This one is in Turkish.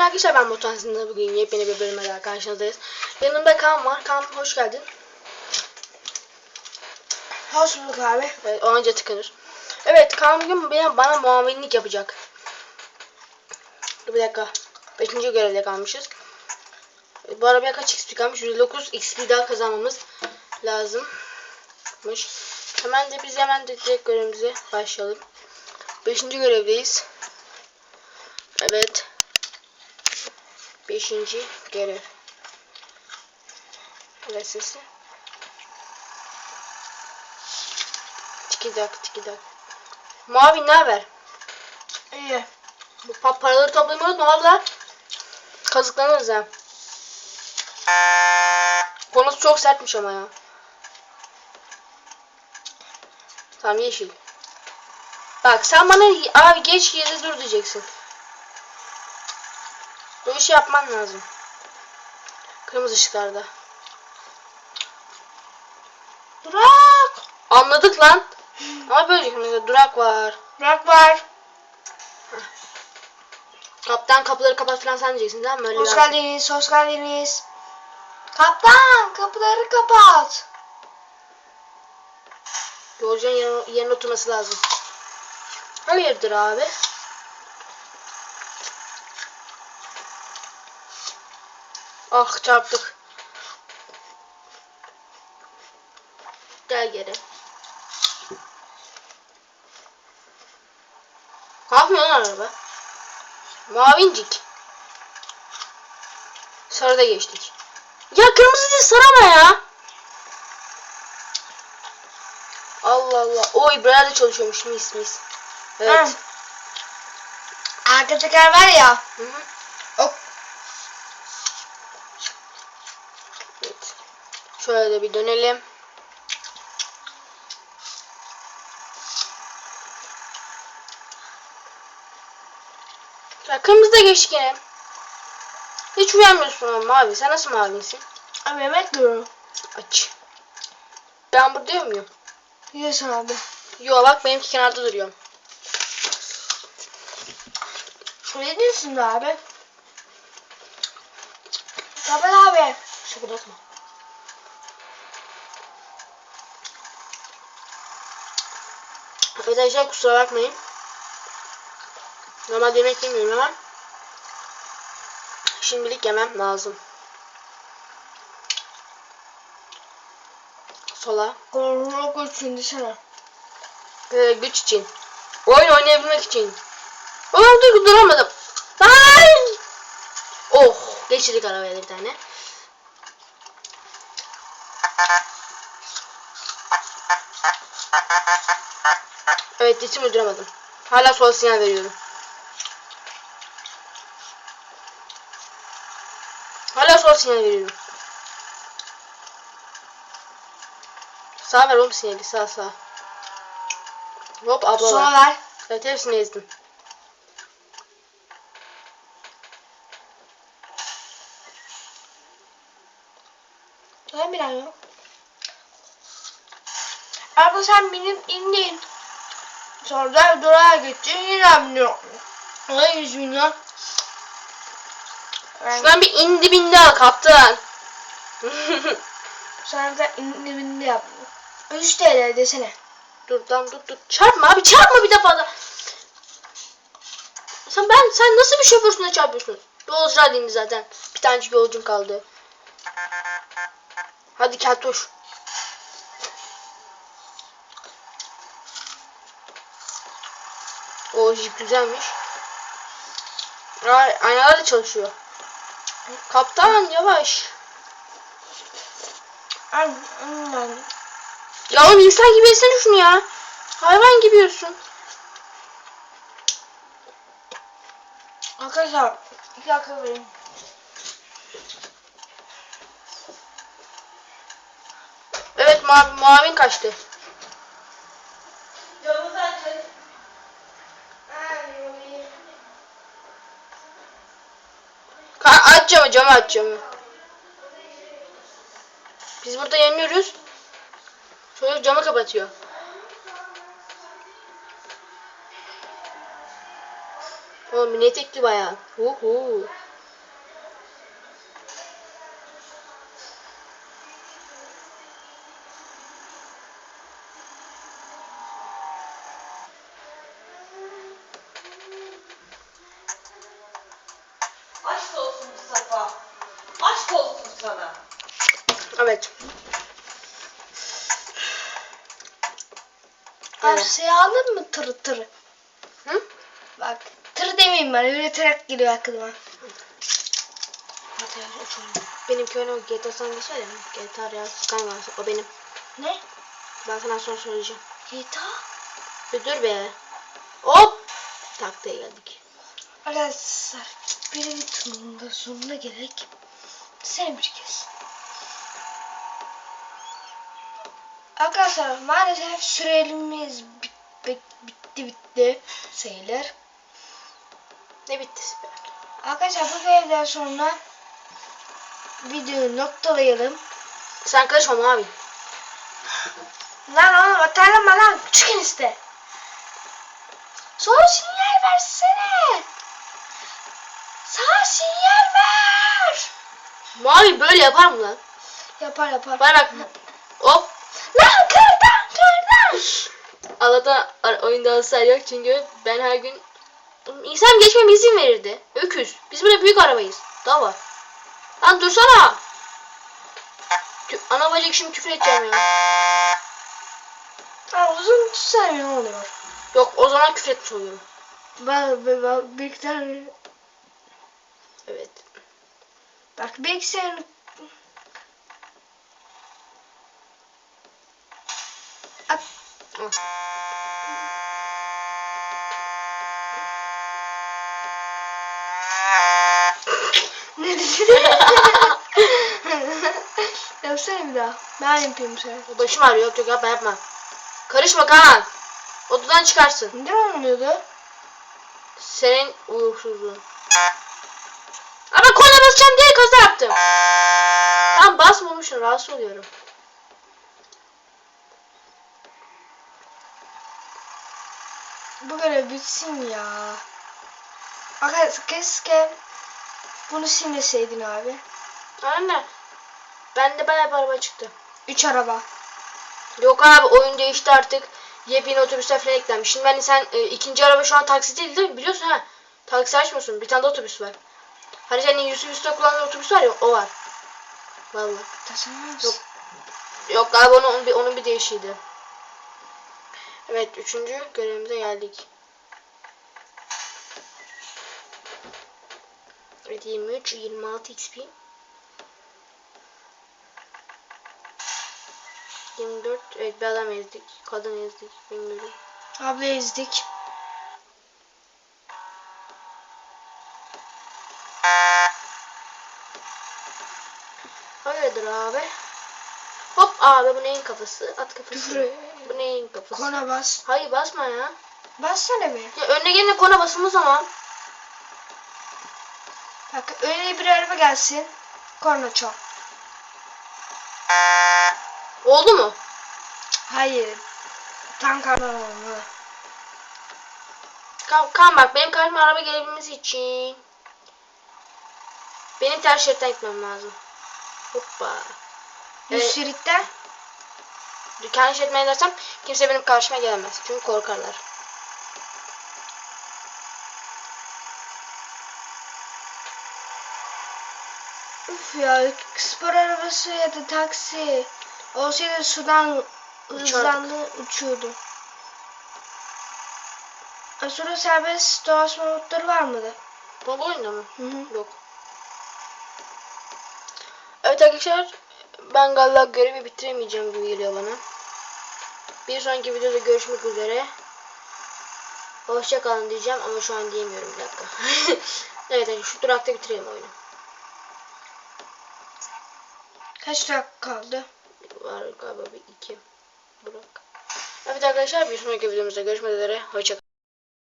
Arkadaşlar ben Botansın'da bugün yepyeni bir bölümle daha karşınızdayız. Yanımda Kaan var. Kaan hoş geldin. Hoş bulduk abi. Evet, o önce tıkanır. Evet Kaan bugün benim, bana muavinlik yapacak. Dur bir dakika. Beşinci görevde kalmışız. Bu arabaya kaç XP kalmış? 109 XP daha kazanmamız lazımmış. Hemen de biz hemen de direkt görevimize başlayalım. Beşinci görevdeyiz. Evet. Beşinci görev. Evet sesi. Tikidak tikidak. Mavi ne haber? İyi. Bu pa- paraları toplamayı unutma valla. Kazıklanırız ha. Konusu çok sertmiş ama ya. Tamam yeşil. Bak sen bana abi geç yere dur diyeceksin. Bu işi yapman lazım. Kırmızı ışıklarda. Durak. Anladık lan. Ama böyle mesela durak var. Durak var. Kaptan kapıları kapat falan sen diyeceksin tamam mı? Öyle Hoş bir- geldiniz. Hoş geldiniz. Kaptan kapıları kapat. Yolcunun yerine, yerine oturması lazım. Hayırdır abi? Ah çarptık. Gel geri. Yapıyor lan araba? Mavincik. Sarıda geçtik. Ya kırmızı değil sarı ama ya. Allah Allah. Oy buraya da çalışıyormuş mis mis. Evet. Arka teker var ya. Hı hı. O Evet. Şöyle bir dönelim. Ya kırmızı da geçtik yine. Hiç uyanmıyorsun mavi. Sen nasıl mavisin? abi yemek yiyorum. Aç. Ben burada yiyor muyum? Yiyorsun abi. Yo bak benimki kenarda duruyor. Şuraya diyorsun da abi. Kapat abi. Şıkıdatma. Arkadaşlar kusura bakmayın. Normalde yemek yemiyorum ama şimdilik yemem lazım. Sola. Korku için desene. Ee, güç için. Oyun oynayabilmek için. Oğlum dur duramadım. Ay! Oh geçirdik arabaya bir tane. Evet ritmi duramadım. Hala sol sinyal veriyorum. Hala sol sinyal veriyorum. Sağ ver oğlum sinyali sağ sağ. Hop abla Sola var. ver. Evet hepsini ezdim. Ben bilmiyorum. Abla sen binip indin. Sonra durağa gittin yine biniyor. Ay 100 milyon. Ben Şuradan bir indi bindi al kaptan. sana da indi bindi yaptım. 3 TL desene. dur lan dur dur. Çarpma abi çarpma bir defa da. Sen ben sen nasıl bir şoförsün de çarpıyorsun? İndi zaten. Bir tanecik yolcum kaldı. Hadi keltoş. O jip güzelmiş. Ay, aynalar da çalışıyor. Kaptan yavaş. Ya oğlum insan gibi etsene şunu ya. Hayvan gibi yiyorsun. Arkadaşlar 2 dakika vereyim. Evet mavi, mavin kaçtı. Camı açın. Ka aç camı camı aç camı. Biz burada yanıyoruz. Çocuk camı kapatıyor. Oğlum mini etekli bayağı. Hu sana. Evet. Abi Evet. şey aldın mı tır tır? Hı? Bak tır demeyeyim ben üreterek geliyor aklıma. Hadi ya, açalım. Benimki öyle o GTA San Andreas var ya. GTA Real Sky var. O benim. Ne? Ben sana sonra söyleyeceğim. GTA? Bir dur be. Hop. Taklaya geldik. Arkadaşlar bir videonun da sonuna geldik. Sen bir kez. Arkadaşlar maalesef sürelimiz bit, bit, bitti bitti sayılır. Ne bitti? Arkadaşlar bu videodan sonra videoyu noktalayalım. Sen karışma mavi. Lan oğlum atarlama lan küçük enişte. Sol sinyal versene. Sağ sinyal ver. Mavi böyle yapar mı lan? Yapar yapar. Bana bak. Hop. Lan kırdan kırdan. Allah'tan oyunda hasar yok çünkü ben her gün insan geçmeme izin verirdi. Öküz. Biz böyle büyük arabayız. Daha var. Lan dursana. Ana bacak şimdi küfür edeceğim ya. Ha, uzun tutsana ne oluyor? Yok o zaman küfür etmiş oluyorum. Bak bak bak bir tane Evet. Bak bilgisayarın At. Al. Ne dedin? Yapsana bir daha. Ben yapayım sen. Başım ağrıyor. Yok yok yapma yapma. Karışma Kaan. Odadan çıkarsın. Neden olmuyordu? Senin uyuşsuzluğun. Kaza yaptım. Basmamışım rahatsız oluyorum. Bu görev bitsin ya. Arkadaşlar keşke bunu silmeseydin abi. Anne. Bende bayağı bir araba çıktı. Üç araba. Yok abi oyun değişti artık. Yepyeni otobüsler falan eklenmiş. Şimdi ben sen e, ikinci araba şu an taksi değil değil mi? Biliyorsun ha. Taksi açmıyorsun. Bir tane de otobüs var. Hani senin Yusuf Yusuf'ta kullandığın otobüs var ya o var. Vallahi. Yok. Yok abi onun, onun bir, onun bir değişiydi. Evet üçüncü görevimize geldik. Evet 23, 26 XP. 24, evet bir adam ezdik. Kadın ezdik. Bilmiyorum. Abla ezdik. Hayırdır abi? Hop abi bu neyin kafası? At kafası. Bu neyin kafası? Kona bas. Hayır basma ya. Bassana bir. Ya önüne gelene kona basılmaz zaman. Bak öyle bir araba gelsin. Korna çal. Oldu mu? Hayır. Tank arabamı. Kan, kan bak benim karşıma araba gelebilmesi için benim ters şeritten gitmem lazım. Hoppa. Yüz Evet. şeritten. Kendi şeritime gidersem kimse benim karşıma gelemez. Çünkü korkarlar. Uf ya spor arabası ya da taksi. Olsaydı sudan hızlandı uçuyordu. Ha, Sonra serbest dolaşma modları var mıydı? Bu oyunda mı? Hı hı. Yok. Evet arkadaşlar ben galiba görevi bitiremeyeceğim gibi geliyor bana. Bir sonraki videoda görüşmek üzere. Hoşça kalın diyeceğim ama şu an diyemiyorum bir dakika. evet şu durakta bitirelim oyunu. Kaç dakika kaldı? Var galiba bir iki durak. Evet arkadaşlar bir sonraki videomuzda görüşmek üzere. Hoşça kalın.